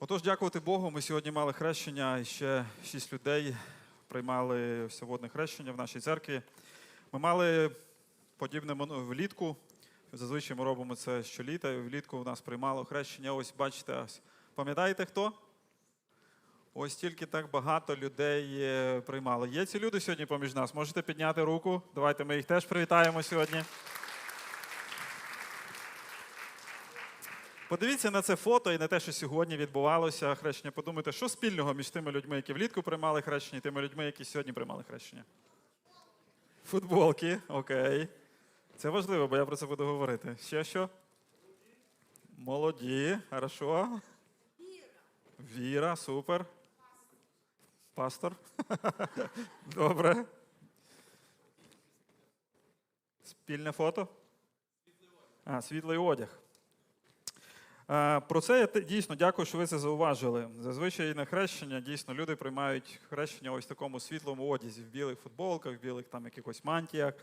Отож, дякувати Богу. Ми сьогодні мали хрещення, і ще шість людей приймали всеводне хрещення в нашій церкві. Ми мали подібне влітку. Зазвичай ми робимо це щоліта. І влітку в нас приймало хрещення. Ось бачите, ось. пам'ятаєте хто? Ось тільки так багато людей е, приймало. Є ці люди сьогодні поміж нас. Можете підняти руку. Давайте ми їх теж привітаємо сьогодні. Подивіться на це фото і на те, що сьогодні відбувалося хрещення. Подумайте, що спільного між тими людьми, які влітку приймали хрещення, і тими людьми, які сьогодні приймали хрещення. Футболки, окей. Це важливо, бо я про це буду говорити. Ще що? Молоді, хорошо. Віра, Віра, супер. Пастор. Добре. Спільне фото. А, світлий одяг. Е, Про це я дійсно дякую, що ви це зауважили. Зазвичай на хрещення дійсно люди приймають хрещення ось в такому світлому одязі, в білих футболках, в білих там якихось мантіях.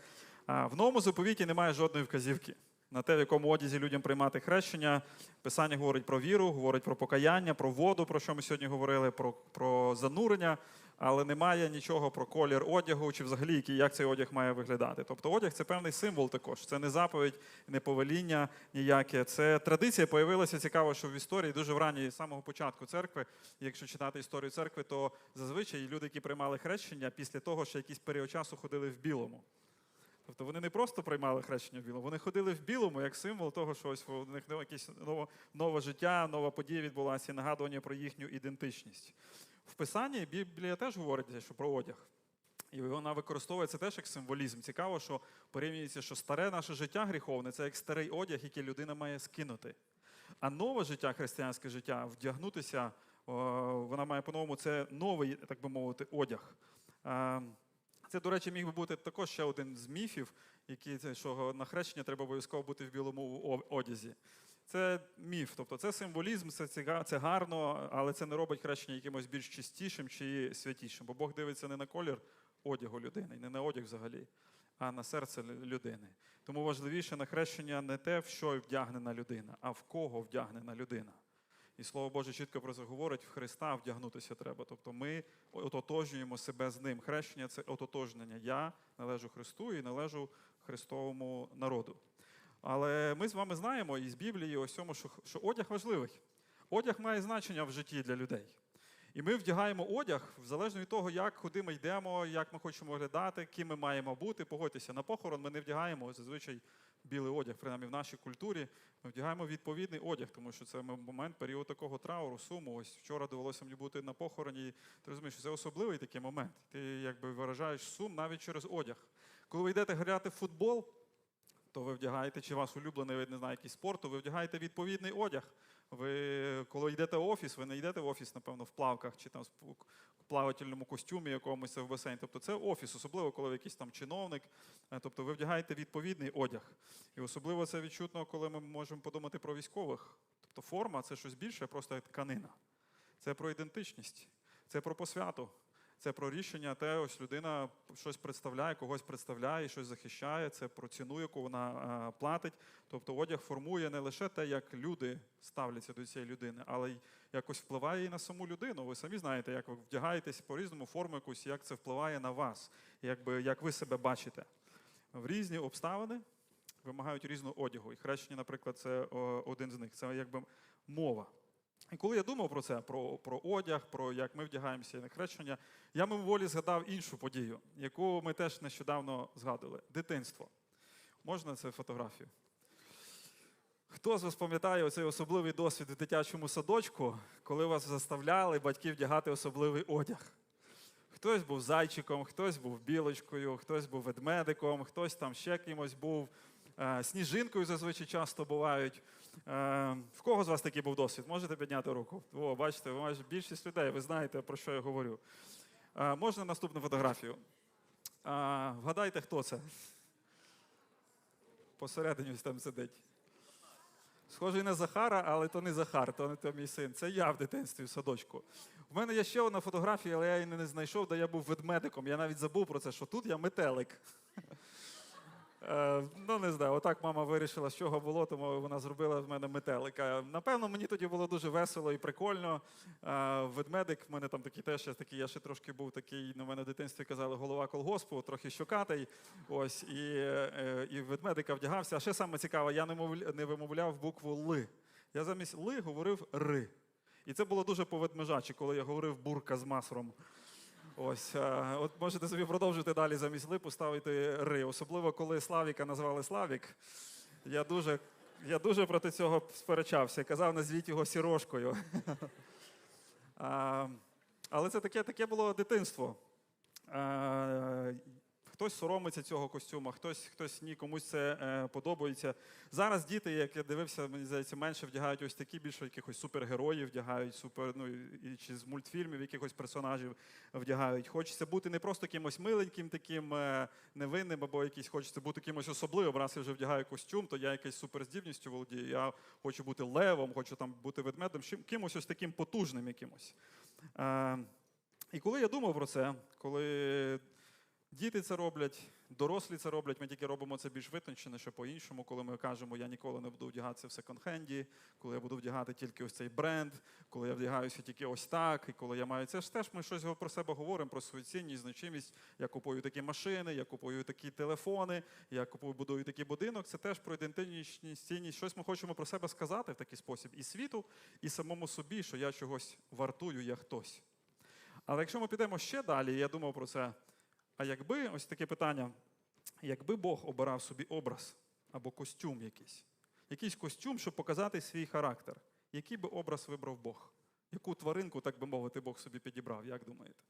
В новому заповіті немає жодної вказівки на те, в якому одязі людям приймати хрещення. Писання говорить про віру, говорить про покаяння, про воду, про що ми сьогодні говорили, про, про занурення, але немає нічого про колір одягу чи взагалі як цей одяг має виглядати. Тобто одяг це певний символ також. Це не заповідь, не повеління ніяке. Це традиція появилася цікаво, що в історії дуже в ранній самого початку церкви. Якщо читати історію церкви, то зазвичай люди, які приймали хрещення, після того, що якийсь період часу ходили в білому. Тобто вони не просто приймали хрещення в білому, вони ходили в білому як символ того, що ось у них якесь нове, нове життя, нова подія відбулася, і нагадування про їхню ідентичність. В Писанні Біблія теж говорить що про одяг. І вона використовується теж як символізм. Цікаво, що порівнюється, що старе наше життя гріховне це як старий одяг, який людина має скинути. А нове життя, християнське життя, вдягнутися, вона має по-новому, це новий, так би мовити, одяг. Це, до речі, міг би бути також ще один з міфів, який що на хрещення треба обов'язково бути в білому одязі. Це міф, тобто це символізм, це, це гарно, але це не робить хрещення якимось більш чистішим чи святішим. Бо Бог дивиться не на колір одягу людини, не на одяг взагалі, а на серце людини. Тому важливіше на хрещення не те, в що вдягнена людина, а в кого вдягнена людина. І слово Боже чітко про це говорить, в Христа вдягнутися треба. Тобто ми ототожнюємо себе з ним. Хрещення це ототожнення. Я належу Христу і належу Христовому народу. Але ми з вами знаємо із Біблії ось що, що одяг важливий. Одяг має значення в житті для людей. І ми вдягаємо одяг залежно від того, як куди ми йдемо, як ми хочемо виглядати, ким ми маємо бути. Погодьтеся, на похорон ми не вдягаємо зазвичай білий одяг, принаймні в нашій культурі. Ми вдягаємо відповідний одяг, тому що це момент, період такого трауру, суму. Ось вчора довелося мені бути на похороні. і Ти розумієш, що це особливий такий момент. Ти якби виражаєш сум навіть через одяг. Коли ви йдете грати в футбол, то ви вдягаєте, чи ваш улюблений не знаю, якийсь спорт, то ви вдягаєте відповідний одяг. Ви, коли йдете в офіс, ви не йдете в офіс, напевно, в плавках чи там плавательному костюмі якомусь в басейн. Тобто це офіс, особливо коли ви якийсь там чиновник. Е, Тобто ви вдягаєте відповідний одяг. І особливо це відчутно, коли ми можемо подумати про військових. Тобто форма це щось більше, просто тканина. Це про ідентичність, це про посвяту. Це про рішення, те, ось людина щось представляє, когось представляє, щось захищає. Це про ціну, яку вона е, платить. Тобто одяг формує не лише те, як люди ставляться до цієї людини, але й якось впливає і на саму людину. Ви самі знаєте, як ви вдягаєтесь по-різному, форму якусь, як це впливає на вас, якби, як ви себе бачите. В різні обставини вимагають різного одягу. І хрещення, наприклад, це один з них. Це якби мова. І коли я думав про це, про, про одяг, про як ми вдягаємося на хрещення, я мимоволі згадав іншу подію, яку ми теж нещодавно згадували дитинство. Можна це фотографію? Хто з вас пам'ятає оцей особливий досвід в дитячому садочку, коли вас заставляли батьки вдягати особливий одяг? Хтось був зайчиком, хтось був білочкою, хтось був ведмедиком, хтось там ще кимось був. Е, Сніжинкою зазвичай часто бувають. Е, В кого з вас такий був досвід? Можете підняти руку? О, бачите, майже більшість людей, ви знаєте, про що я говорю. Е, Можна наступну фотографію? Е, Вгадайте, хто це? Посередині там сидить. Схожий на Захара, але то не Захар, то не то мій син. Це я в дитинстві в садочку. У мене є ще одна фотографія, але я її не знайшов, де я був ведмедиком. Я навіть забув про це, що тут я метелик. Е, ну, не знаю, отак мама вирішила, з чого було, тому вона зробила з мене метелика. Напевно, мені тоді було дуже весело і прикольно. Е, ведмедик, в мене там такий теж я такий, я ще трошки був такий, на мене в дитинстві казали голова колгоспу, трохи щокатий. Ось, і, е, і ведмедика вдягався. А ще саме цікаве, я не, мовля- не вимовляв букву Ли. Я замість Ли говорив Ри. І це було дуже по-ведмежачі, коли я говорив бурка з масром. Ось, е, от можете собі продовжити далі замість липу ставити ри. Особливо, коли Славіка назвали Славік. Я дуже, я дуже проти цього сперечався. Казав, назвіть його сірошкою. Але це таке, таке було дитинство. Хтось соромиться цього костюма, хтось, хтось ні, комусь це е, подобається. Зараз діти, як я дивився, мені здається, менше вдягають ось такі більше якихось супергероїв, вдягають супер, ну і чи з мультфільмів якихось персонажів вдягають. Хочеться бути не просто кимось миленьким, таким е, невинним, або якийсь хочеться бути кимось особливим. Раз я вже вдягаю костюм, то я якась суперздібністю володію. Я хочу бути левом, хочу там бути ведмедом, кимось ось таким потужним якимось. Е, і коли я думав про це, коли Діти це роблять, дорослі це роблять. Ми тільки робимо це більш витончено, що по-іншому, коли ми кажемо, я ніколи не буду вдягатися в секонд-хенді, коли я буду вдягати тільки ось цей бренд, коли я вдягаюся тільки ось так, і коли я маю це ж теж ми щось про себе говоримо, про свою цінність, значимість. Я купую такі машини, я купую такі телефони, я купую, будую такий будинок. Це теж про ідентичність, цінність. Щось ми хочемо про себе сказати в такий спосіб і світу, і самому собі, що я чогось вартую, я хтось. Але якщо ми підемо ще далі, я думав про це. А якби ось таке питання: якби Бог обирав собі образ або костюм якийсь, якийсь костюм, щоб показати свій характер, який би образ вибрав Бог? Яку тваринку, так би мовити, Бог собі підібрав, як думаєте?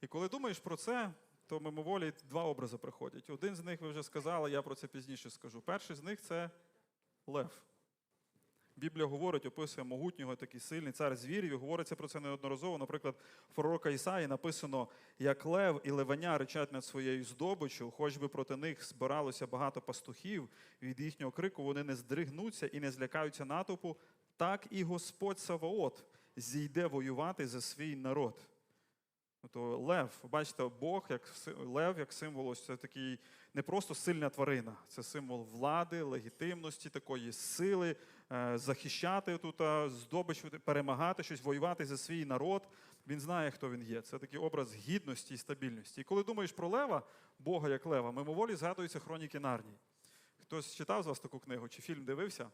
І коли думаєш про це, то мимоволі два образи приходять. Один з них ви вже сказали, я про це пізніше скажу. Перший з них це Лев. Біблія говорить, описує могутнього, такий сильний цар звірів, і говориться про це неодноразово. Наприклад, в пророка Ісаї написано, як лев і левеня речать над своєю здобиччю, хоч би проти них збиралося багато пастухів, від їхнього крику вони не здригнуться і не злякаються натовпу, так і Господь Саваот зійде воювати за свій народ. То лев, бачите, Бог як лев, як символ, ось це такий не просто сильна тварина, це символ влади, легітимності, такої сили, захищати тут здобич, перемагати щось, воювати за свій народ. Він знає, хто він є. Це такий образ гідності і стабільності. І коли думаєш про лева, Бога як лева, мимоволі згадуються хроніки Нарнії. Хтось читав з вас таку книгу чи фільм дивився?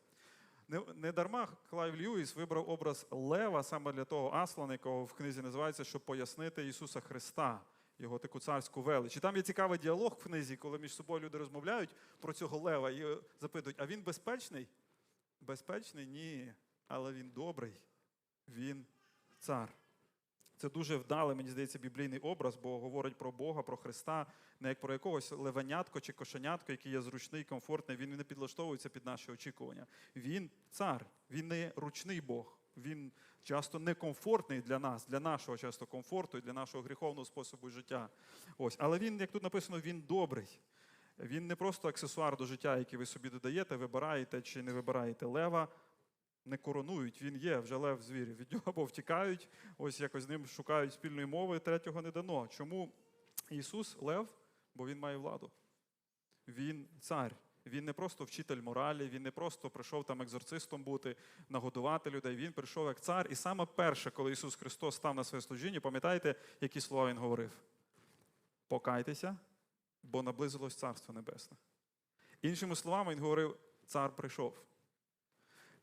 Не, не дарма Клайв Льюіс вибрав образ Лева саме для того Аслана, якого в книзі називається, щоб пояснити Ісуса Христа, його таку царську велич. І там є цікавий діалог в книзі, коли між собою люди розмовляють про цього лева і е, запитують: а він безпечний? Безпечний? Ні. Але він добрий, він цар. Це дуже вдалий, мені здається, біблійний образ, бо говорить про Бога, про Христа, не як про якогось левенятко чи кошенятко, який є зручний, комфортний. Він не підлаштовується під наші очікування. Він цар, він не ручний Бог. Він часто некомфортний для нас, для нашого часто комфорту і для нашого гріховного способу життя. Ось, але він, як тут написано, він добрий. Він не просто аксесуар до життя, який ви собі додаєте, вибираєте чи не вибираєте лева. Не коронують, він є, вже лев звірів. Від нього або втікають, ось якось з ним шукають спільної мови, третього не дано. Чому Ісус лев? Бо Він має владу. Він цар. Він не просто вчитель моралі, він не просто прийшов там екзорцистом бути, нагодувати людей. Він прийшов як цар. І саме перше, коли Ісус Христос став на своє служіння, пам'ятаєте, які слова Він говорив? Покайтеся, бо наблизилось Царство Небесне. Іншими словами, він говорив: цар прийшов.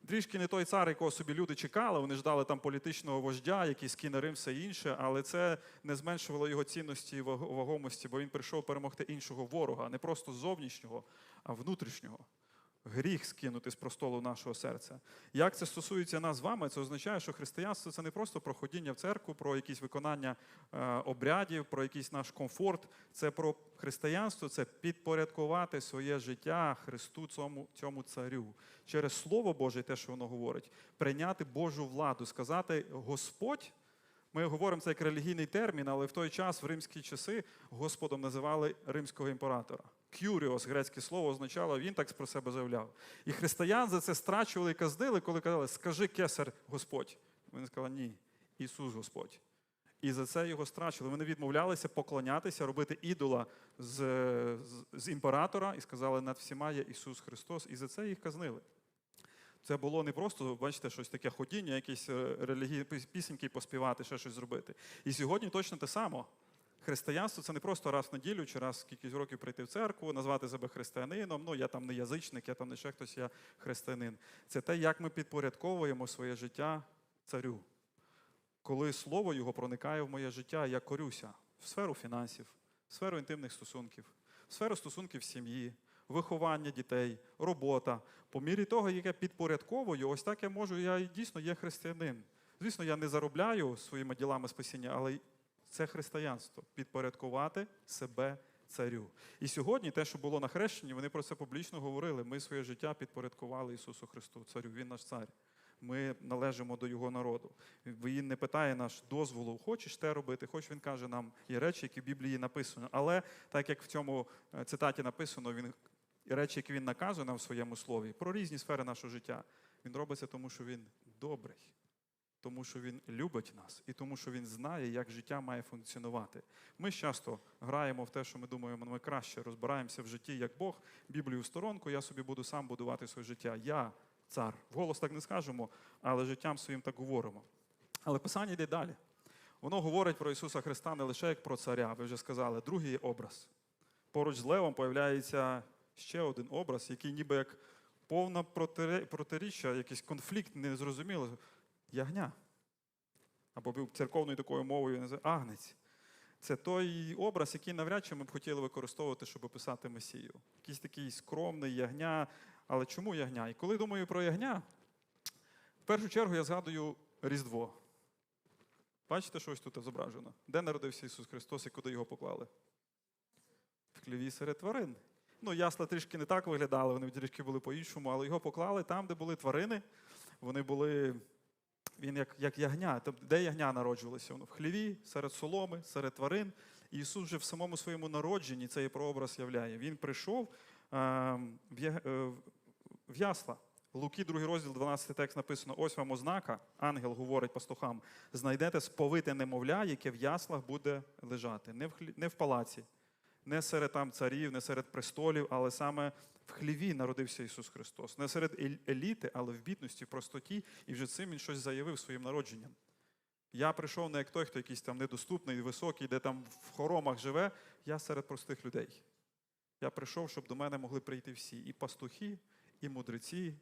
Трішки не той цар, якого собі люди чекали. Вони ждали там політичного вождя, який скине Рим, все інше, але це не зменшувало його цінності і вагомості, бо він прийшов перемогти іншого ворога, не просто зовнішнього, а внутрішнього. Гріх скинути з простолу нашого серця. Як це стосується нас з вами, це означає, що християнство це не просто про ходіння в церкву, про якісь виконання е, обрядів, про якийсь наш комфорт. Це про християнство, це підпорядкувати своє життя Христу цьому, цьому царю. Через Слово Боже, те, що воно говорить, прийняти Божу владу, сказати Господь. Ми говоримо це як релігійний термін, але в той час, в римські часи, Господом називали римського імператора. Кюріос, грецьке слово, означало, він так про себе заявляв. І християн за це страчували і каздили, коли казали, скажи кесар Господь. Вони сказали, ні, Ісус Господь. І за це його страчили. Вони відмовлялися поклонятися, робити ідола з, з, з імператора і сказали, над всіма є Ісус Христос, і за це їх казнили. Це було не просто, бачите, щось таке ходіння, якісь е, релігійні пісеньки поспівати, ще щось зробити. І сьогодні точно те саме. Християнство це не просто раз в неділю чи раз в кількись років прийти в церкву, назвати себе християнином. Ну, я там не язичник, я там не ще хтось, я християнин. Це те, як ми підпорядковуємо своє життя царю. Коли слово його проникає в моє життя, я корюся в сферу фінансів, в сферу інтимних стосунків, в сферу стосунків сім'ї, виховання дітей, робота. По мірі того, як я підпорядковую, ось так я можу, я дійсно є християнин. Звісно, я не заробляю своїми ділами спасіння, але це християнство підпорядкувати себе царю. І сьогодні те, що було на хрещенні, вони про це публічно говорили. Ми своє життя підпорядкували Ісусу Христу, царю. Він наш цар. Ми належимо до Його народу. Він не питає наш дозволу, хочеш те робити, хоч він каже нам є речі, які в Біблії написано. Але так як в цьому е, цитаті написано, він речі, які він наказує нам в своєму слові, про різні сфери нашого життя. Він робиться, тому що він добрий, тому що він любить нас і тому, що він знає, як життя має функціонувати. Ми часто граємо в те, що ми думаємо, «Ну, ми краще розбираємося в житті, як Бог, Біблію в сторонку, я собі буду сам будувати своє життя. Я цар. Вголос так не скажемо, але життям своїм так говоримо. Але Писання йде далі. Воно говорить про Ісуса Христа не лише як про царя, ви вже сказали, другий образ. Поруч з Левом появляється ще один образ, який ніби як повна протиріччя, якийсь конфлікт незрозумілий. Ягня. Або церковною такою мовою агнець. Це той образ, який навряд чи ми б хотіли використовувати, щоб описати Месію. Якийсь такий скромний ягня. Але чому ягня? І коли думаю про ягня, в першу чергу я згадую Різдво. Бачите, що ось тут зображено? Де народився Ісус Христос і куди його поклали? В хліві серед тварин. Ну, ясла трішки не так виглядали, вони трішки були по-іншому, але його поклали там, де були тварини. Вони були. Він як, як ягня. Тобто, де ягня народжувалося? Воно в хліві, серед соломи, серед тварин. І Ісус вже в самому своєму народженні цей прообраз являє. Він прийшов ем, е, в ясла. Луки, 2 розділ, 12 текст написано: ось вам ознака, ангел говорить пастухам: знайдете сповите немовля, яке в яслах буде лежати. Не в, не в палаці, не серед там царів, не серед престолів, але саме в хліві народився Ісус Христос. Не серед еліти, але в бідності, в простоті, і вже цим він щось заявив своїм народженням. Я прийшов не як той, хто якийсь там недоступний, високий, де там в хоромах живе. Я серед простих людей. Я прийшов, щоб до мене могли прийти всі. І пастухи, і мудреці,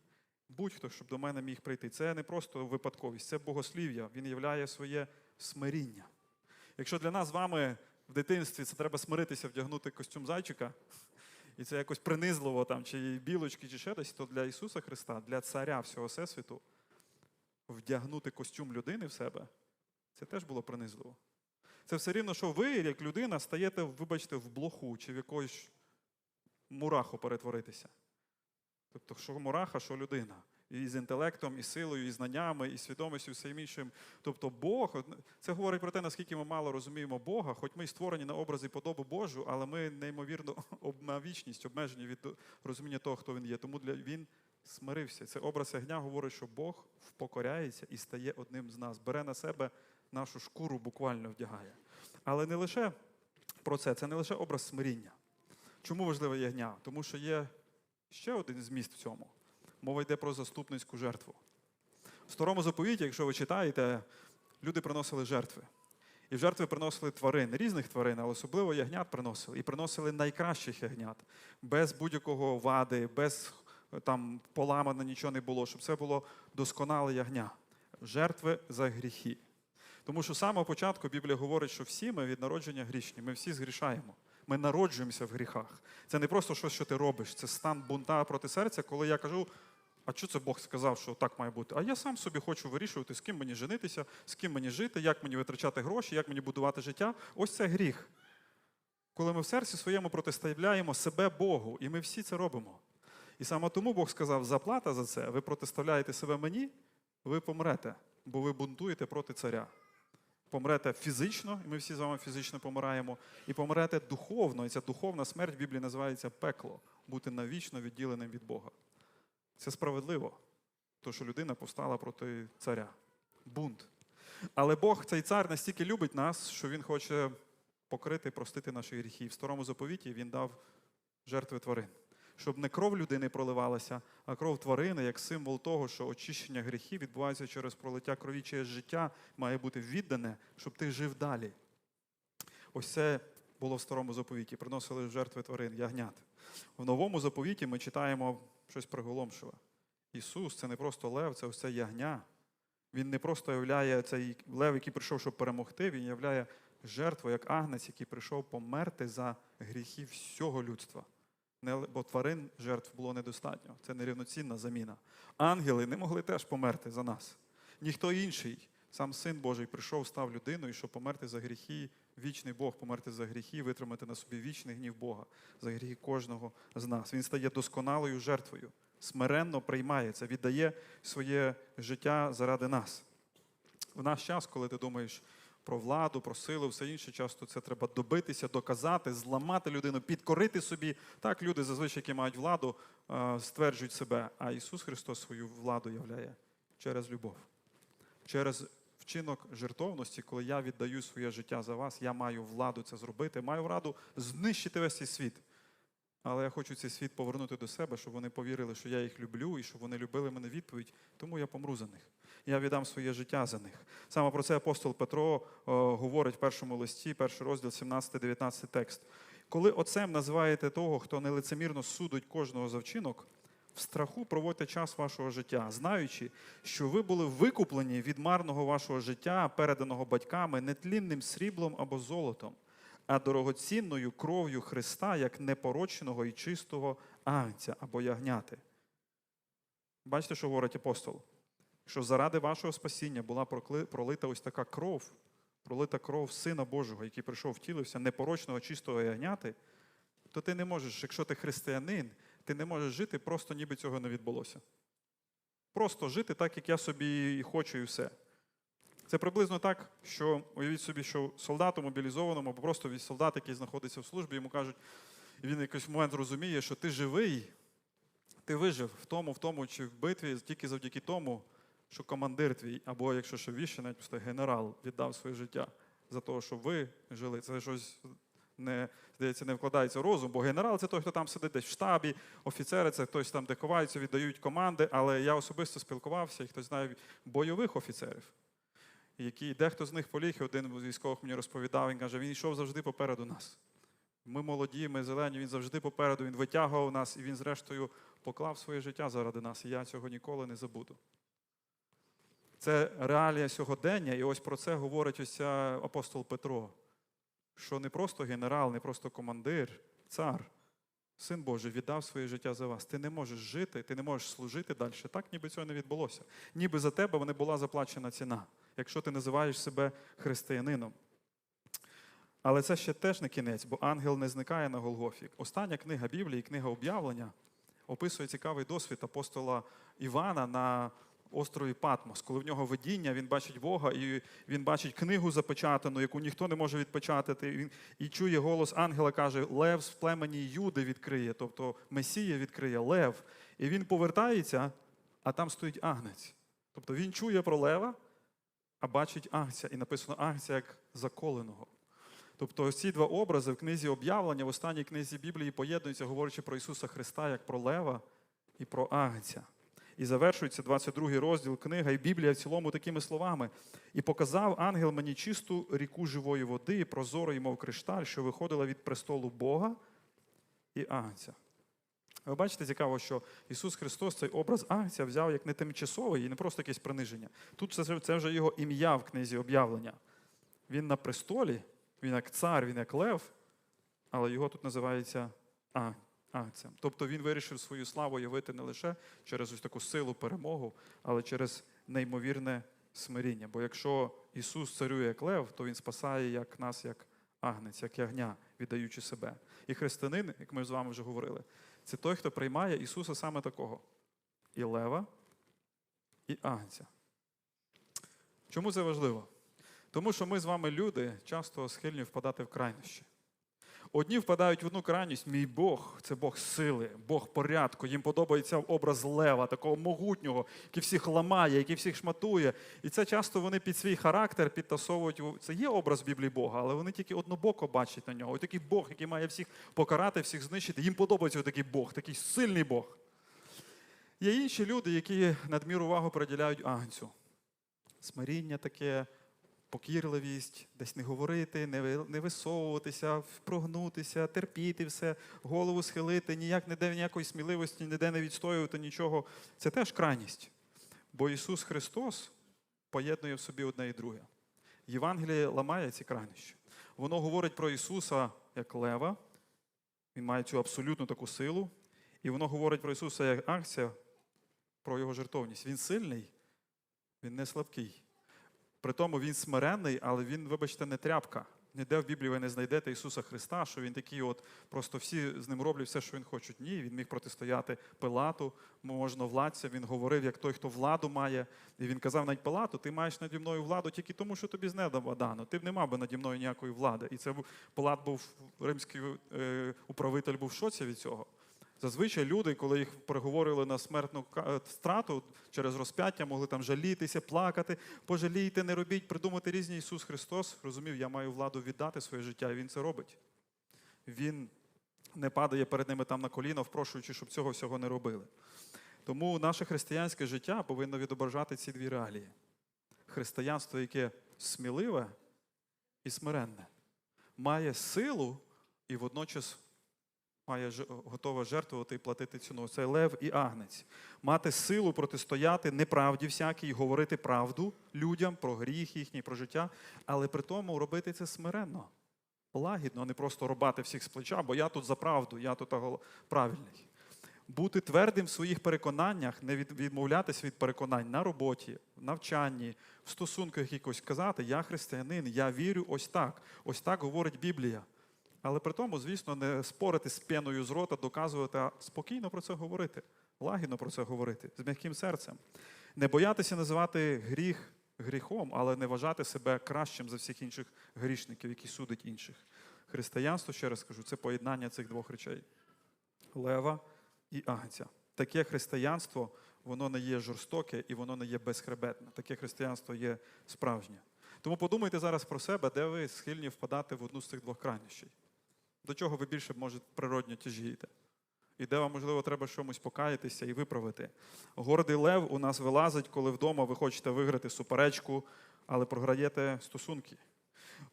будь-хто, щоб до мене міг прийти. Це не просто випадковість, це богослів'я. Він являє своє смиріння. Якщо для нас з вами в дитинстві це треба смиритися, вдягнути костюм зайчика, і це якось принизливо там, чи білочки, чи ще десь, то для Ісуса Христа, для царя всього всесвіту, вдягнути костюм людини в себе, це теж було принизливо. Це все рівно, що ви, як людина, стаєте, вибачте, в блоху чи в якоїсь мураху перетворитися. Тобто, що мураха, що людина. І з інтелектом, і силою, і знаннями, і свідомістю, і всім іншим. Тобто Бог, це говорить про те, наскільки ми мало розуміємо Бога, хоч ми створені на образі подобу Божу, але ми неймовірно обма вічність, обмежені від розуміння того, хто він є. Тому для він смирився. Це образ ягня говорить, що Бог впокоряється і стає одним з нас, бере на себе нашу шкуру, буквально вдягає. Але не лише про це, це не лише образ смиріння. Чому важливе ягня? Тому що є ще один зміст в цьому. Мова йде про заступницьку жертву. В старому заповіті, якщо ви читаєте, люди приносили жертви. І в жертви приносили тварин, різних тварин, але особливо ягнят приносили. І приносили найкращих ягнят, без будь-якого вади, без там поламано нічого не було, щоб це було досконале ягня. Жертви за гріхи. Тому що з самого початку Біблія говорить, що всі ми від народження грішні, ми всі згрішаємо. Ми народжуємося в гріхах. Це не просто щось, що ти робиш, це стан бунта проти серця, коли я кажу, а що це Бог сказав, що так має бути? А я сам собі хочу вирішувати, з ким мені женитися, з ким мені жити, як мені витрачати гроші, як мені будувати життя. Ось це гріх. Коли ми в серці своєму протиставляємо себе Богу, і ми всі це робимо. І саме тому Бог сказав: заплата за це, ви протиставляєте себе мені, ви помрете, бо ви бунтуєте проти царя. Помрете фізично, і ми всі з вами фізично помираємо, і помрете духовно. І ця духовна смерть в Біблії називається пекло, бути навічно відділеним від Бога. Це справедливо, то що людина повстала проти царя. Бунт. Але Бог, цей цар, настільки любить нас, що Він хоче покрити, простити наші гріхи. В старому заповіті він дав жертви тварин. Щоб не кров людини проливалася, а кров тварини як символ того, що очищення гріхів відбувається через пролиття крові, чиє життя має бути віддане, щоб ти жив далі. Ось це було в старому заповіті. Приносили жертви тварин, ягнят. В новому заповіті ми читаємо щось приголомшиве. Ісус це не просто лев, це ось ягня. Він не просто являє цей лев, який прийшов, щоб перемогти, він являє жертву, як агнець, який прийшов померти за гріхи всього людства. Не, бо тварин жертв було недостатньо. Це нерівноцінна заміна. Ангели не могли теж померти за нас. Ніхто інший. Сам Син Божий прийшов, став людиною, щоб померти за гріхи, вічний Бог, померти за гріхи, витримати на собі вічний гнів Бога, за гріхи кожного з нас. Він стає досконалою жертвою, смиренно приймає це, віддає своє життя заради нас. В наш час, коли ти думаєш про владу, про силу, все інше, часто це треба добитися, доказати, зламати людину, підкорити собі. Так, люди зазвичай, які мають владу, е, стверджують себе, а Ісус Христос свою владу являє через любов, через вчинок жертовності, коли я віддаю своє життя за вас, я маю владу це зробити, маю владу знищити весь цей світ. Але я хочу цей світ повернути до себе, щоб вони повірили, що я їх люблю і щоб вони любили мене відповідь, тому я помру за них. Я віддам своє життя за них. Саме про це апостол Петро о, говорить в першому листі, перший розділ, 17-19 текст. Коли отцем називаєте того, хто нелицемірно судить кожного за вчинок, в страху проводьте час вашого життя, знаючи, що ви були викуплені від марного вашого життя, переданого батьками, нетлінним сріблом або золотом, а дорогоцінною кров'ю Христа, як непороченого і чистого агнця або ягняти. Бачите, що говорить апостол? Що заради вашого спасіння була пролита ось така кров, пролита кров Сина Божого, який прийшов втілився, непорочного чистого ягняти, то ти не можеш, якщо ти християнин, ти не можеш жити просто ніби цього не відбулося. Просто жити так, як я собі і хочу, і все. Це приблизно так, що уявіть собі, що солдату мобілізованому, або просто солдат, який знаходиться в службі, йому кажуть, і він якийсь момент розуміє, що ти живий, ти вижив в тому, в тому чи в битві тільки завдяки тому, що командир твій, або якщо ще віще, навіть генерал віддав своє життя за те, щоб ви жили. Це щось не здається, не вкладається розум, бо генерал це той, хто там сидить десь в штабі, офіцери це хтось там, де ховаються, віддають команди. Але я особисто спілкувався, і хтось знає бойових офіцерів, які дехто з них поліг, і один з військових мені розповідав, він каже, він йшов завжди попереду нас. Ми молоді, ми зелені, він завжди попереду, він витягував нас, і він, зрештою, поклав своє життя заради нас. І я цього ніколи не забуду. Це реалія сьогодення, і ось про це говорить ось апостол Петро що не просто генерал, не просто командир, цар, син Божий віддав своє життя за вас. Ти не можеш жити, ти не можеш служити далі. Так, ніби цього не відбулося. Ніби за тебе не була заплачена ціна, якщо ти називаєш себе християнином. Але це ще теж не кінець, бо ангел не зникає на Голгофі. Остання книга Біблії, книга об'явлення, описує цікавий досвід апостола Івана на острові Патмос, коли в нього видіння, він бачить Бога, і він бачить книгу запечатану, яку ніхто не може відпечатати. Він і чує голос ангела, каже: Лев з племені Юди відкриє, тобто Месія відкриє Лев. І він повертається, а там стоїть агнець. Тобто він чує про лева, а бачить агця. І написано агця як заколеного. Тобто ці два образи в книзі об'явлення, в останній книзі Біблії поєднуються, говорячи про Ісуса Христа як про лева і про агця. І завершується 22 розділ книга, і Біблія в цілому такими словами. І показав ангел мені чисту ріку живої води, прозорої, мов кришталь, що виходила від престолу Бога і агнця. Ви бачите, цікаво, що Ісус Христос цей образ агнця взяв як не тимчасовий і не просто якесь приниження. Тут це, вже його ім'я в книзі об'явлення. Він на престолі, він як цар, він як лев, але його тут називається агнець агнцем. Тобто він вирішив свою славу явити не лише через ось таку силу перемогу, але через неймовірне смиріння. Бо якщо Ісус царює як лев, то Він спасає як нас, як агнець, як ягня, віддаючи себе. І християнин, як ми з вами вже говорили, це той, хто приймає Ісуса саме такого: і лева, і агнця. Чому це важливо? Тому що ми з вами люди часто схильні впадати в крайнощі. Одні впадають в одну крайність. Мій Бог це Бог сили, Бог порядку. Їм подобається образ лева, такого могутнього, який всіх ламає, який всіх шматує. І це часто вони під свій характер підтасовують. Це є образ Біблії Бога, але вони тільки однобоко бачать на нього. Ось такий Бог, який має всіх покарати, всіх знищити. Їм подобається такий Бог, такий сильний Бог. Є інші люди, які надміру увагу приділяють агнцю. Смиріння таке, покірливість, десь не говорити, не, висовуватися, прогнутися, терпіти все, голову схилити, ніяк ніде ніякої сміливості, ніде не відстоювати нічого. Це теж крайність. Бо Ісус Христос поєднує в собі одне і друге. Євангеліє ламає ці крайнощі. Воно говорить про Ісуса як лева, Він має цю абсолютну таку силу, і воно говорить про Ісуса як акція, про Його жертовність. Він сильний, він не слабкий. При тому він смиренний, але він, вибачте, не тряпка. Ніде в Біблії ви не знайдете Ісуса Христа, що він такий, от просто всі з ним роблять все, що він хочуть. Ні, він міг протистояти Пилату, можновладця. Він говорив, як той, хто владу має. І він казав навіть Пилату, ти маєш наді мною владу тільки тому, що тобі з неба дано. Ти б не мав би наді мною ніякої влади. І це Пилат був римський е, управитель, був в шоці від цього. Зазвичай люди, коли їх переговорили на смертну е, страту через розп'яття, могли там жалітися, плакати, пожалійте, не робіть, придумати різні Ісус Христос. Розумів, я маю владу віддати своє життя, і Він це робить. Він не падає перед ними там на коліна, впрошуючи, щоб цього всього не робили. Тому наше християнське життя повинно відображати ці дві реалії: християнство, яке сміливе і смиренне, має силу і водночас має готове жертвувати і платити ціну. Це лев і агнець. Мати силу протистояти неправді всякій, говорити правду людям про гріх їхній, про життя, але при тому робити це смиренно, лагідно, а не просто рубати всіх з плеча, бо я тут за правду, я тут правильний. Бути твердим в своїх переконаннях, не від- відмовлятись від переконань на роботі, в навчанні, в стосунках якось казати, я християнин, я вірю ось так. Ось так говорить Біблія. Але при тому, звісно, не спорити з п'яною з рота, доказувати, а спокійно про це говорити, лагідно про це говорити, з м'яким серцем. Не боятися називати гріх гріхом, але не вважати себе кращим за всіх інших грішників, які судять інших. Християнство, ще раз скажу, це поєднання цих двох речей лева і агнця. Таке християнство, воно не є жорстоке і воно не є безхребетне. Таке християнство є справжнє. Тому подумайте зараз про себе, де ви схильні впадати в одну з цих двох крайнощей. До чого ви більше, може, природньо тяжієте. І де вам, можливо, треба чомусь покаятися і виправити. Гордий лев у нас вилазить, коли вдома ви хочете виграти суперечку, але програєте стосунки.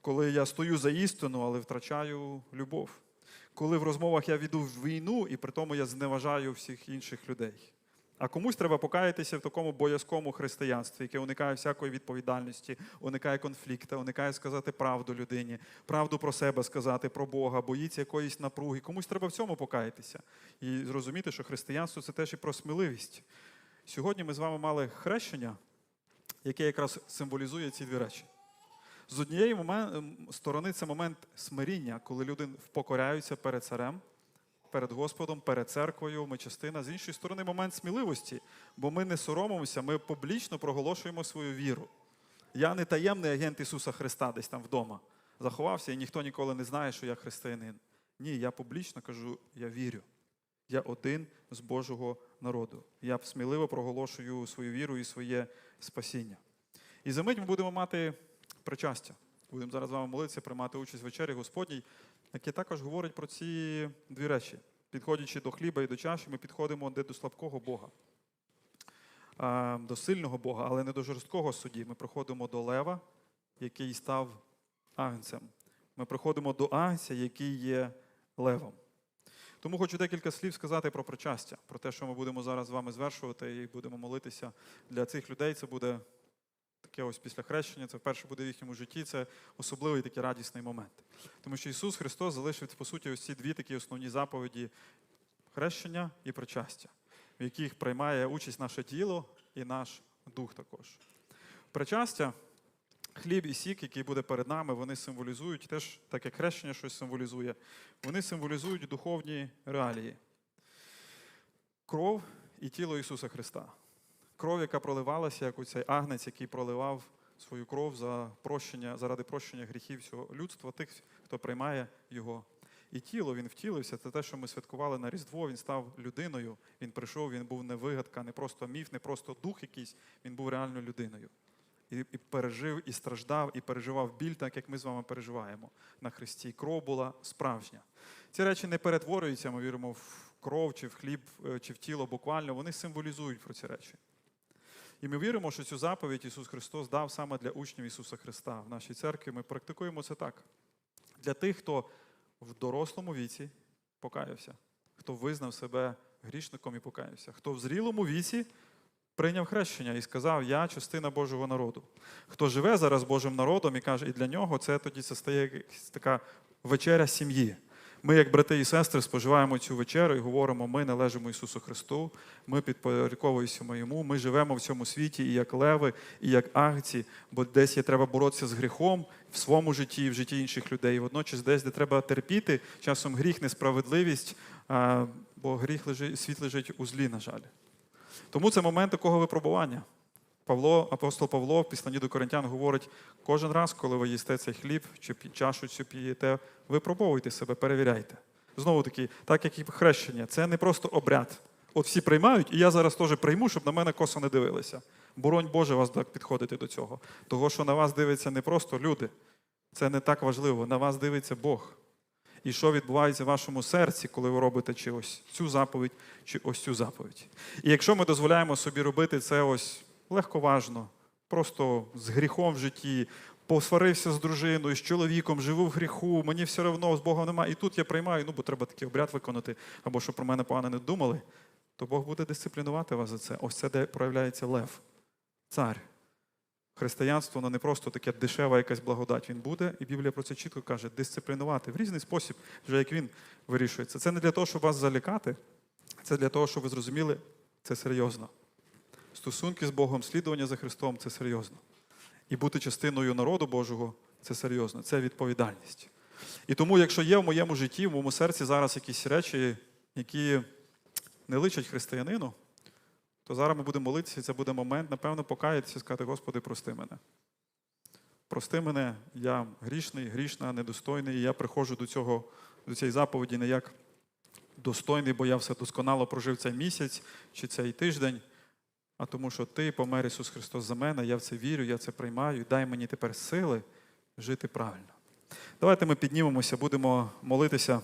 Коли я стою за істину, але втрачаю любов. Коли в розмовах я веду в війну, і при тому я зневажаю всіх інших людей. А комусь треба покаятися в такому боязкому християнстві, яке уникає всякої відповідальності, уникає конфлікту, уникає сказати правду людині, правду про себе сказати, про Бога, боїться якоїсь напруги. Комусь треба в цьому покаятися і зрозуміти, що християнство це теж і про сміливість. Сьогодні ми з вами мали хрещення, яке якраз символізує ці дві речі. З однієї сторони це момент смиріння, коли люди покоряються перед царем, перед Господом, перед церквою, ми частина. З іншої сторони, момент сміливості, бо ми не соромимося, ми публічно проголошуємо свою віру. Я не таємний агент Ісуса Христа десь там вдома. Заховався, і ніхто ніколи не знає, що я християнин. Ні, я публічно кажу, я вірю. Я один з Божого народу. Я сміливо проголошую свою віру і своє спасіння. І за мить ми будемо мати причастя. Будемо зараз з вами молитися, приймати участь в вечері Господній, яке також говорить про ці дві речі. Підходячи до хліба і до чаші, ми підходимо де до слабкого Бога, до сильного Бога, але не до жорсткого судді. Ми приходимо до лева, який став агнцем. Ми приходимо до агнця, який є левом. Тому хочу декілька слів сказати про причастя, про те, що ми будемо зараз з вами звершувати і будемо молитися для цих людей. Це буде таке ось після хрещення, це вперше буде в їхньому житті. Це особливий такий радісний момент. Тому що Ісус Христос залишив, по суті, ось ці дві такі основні заповіді хрещення і причастя, в яких приймає участь наше тіло і наш дух також. Причастя, хліб і сік, який буде перед нами, вони символізують теж, так як хрещення щось символізує, вони символізують духовні реалії. Кров і тіло Ісуса Христа. Кров, яка проливалася, як у цей агнець, який проливав свою кров за прощення, заради прощення гріхів всього людства, тих, хто приймає його. і тіло він втілився. Це те, що ми святкували на Різдво. Він став людиною. Він прийшов, він був не вигадка, не просто міф, не просто дух якийсь. Він був реально людиною. І, і пережив, і страждав, і переживав біль, так як ми з вами переживаємо на Христі. Кров була справжня. Ці речі не перетворюються, ми віримо, в кров чи в хліб, е, чи в тіло буквально. Вони символізують про ці речі. І ми віримо, що цю заповідь Ісус Христос дав саме для учнів Ісуса Христа. В нашій церкві ми практикуємо це так. Для тих, хто в дорослому віці покаявся, хто визнав себе грішником і покаявся, хто в зрілому віці прийняв хрещення і сказав, я частина Божого народу. Хто живе зараз Божим народом і каже, і для нього це тоді це стає така вечеря сім'ї. Ми, як брати і сестри, споживаємо цю вечерю і говоримо, ми належимо Ісусу Христу, ми підпорядковуємося йому, ми живемо в цьому світі і як леви, і як агці, бо десь є треба боротися з гріхом в своєму житті, і в житті інших людей. І водночас десь, де треба терпіти, часом гріх, несправедливість, бо гріх лежить, світ лежить у злі, на жаль. Тому це момент такого випробування. Павло, апостол Павло в післанні до Коринтян говорить: кожен раз, коли ви їсте цей хліб чи чашу цю п'єте, випробовуйте себе, перевіряйте. Знову таки, так як і хрещення, це не просто обряд. От всі приймають, і я зараз теж прийму, щоб на мене косо не дивилися. Боронь Боже вас так підходити до цього. Того, що на вас дивиться не просто люди, це не так важливо. На вас дивиться Бог. І що відбувається в вашому серці, коли ви робите чи ось цю заповідь, чи ось цю заповідь. І якщо ми дозволяємо собі робити це ось легковажно, просто з гріхом в житті, посварився з дружиною, з чоловіком, живу в гріху, мені все одно з Богом немає. І тут я приймаю, ну бо треба такий обряд виконати, або щоб про мене погано не думали, то Бог буде дисциплінувати вас за це. Ось це де проявляється лев, цар. Християнство воно не просто таке дешева якась благодать. Він буде, і Біблія про це чітко каже, дисциплінувати в різний спосіб, вже як він вирішується. Це не для того, щоб вас залякати, це для того, щоб ви зрозуміли, це серйозно. Стосунки з Богом, слідування за Христом це серйозно. І бути частиною народу Божого це серйозно, це відповідальність. І тому, якщо є в моєму житті, в моєму серці зараз якісь речі, які не личать християнину, то зараз ми будемо молитися, і це буде момент, напевно, покаятися і сказати, Господи, прости мене. Прости мене, я грішний, грішна, недостойний, і я приходжу до цього, до цієї заповіді не як достойний, бо я все досконало прожив цей місяць чи цей тиждень, а тому, що Ти помер Ісус Христос за мене, я в це вірю, я це приймаю, і дай мені тепер сили жити правильно. Давайте ми піднімемося, будемо молитися.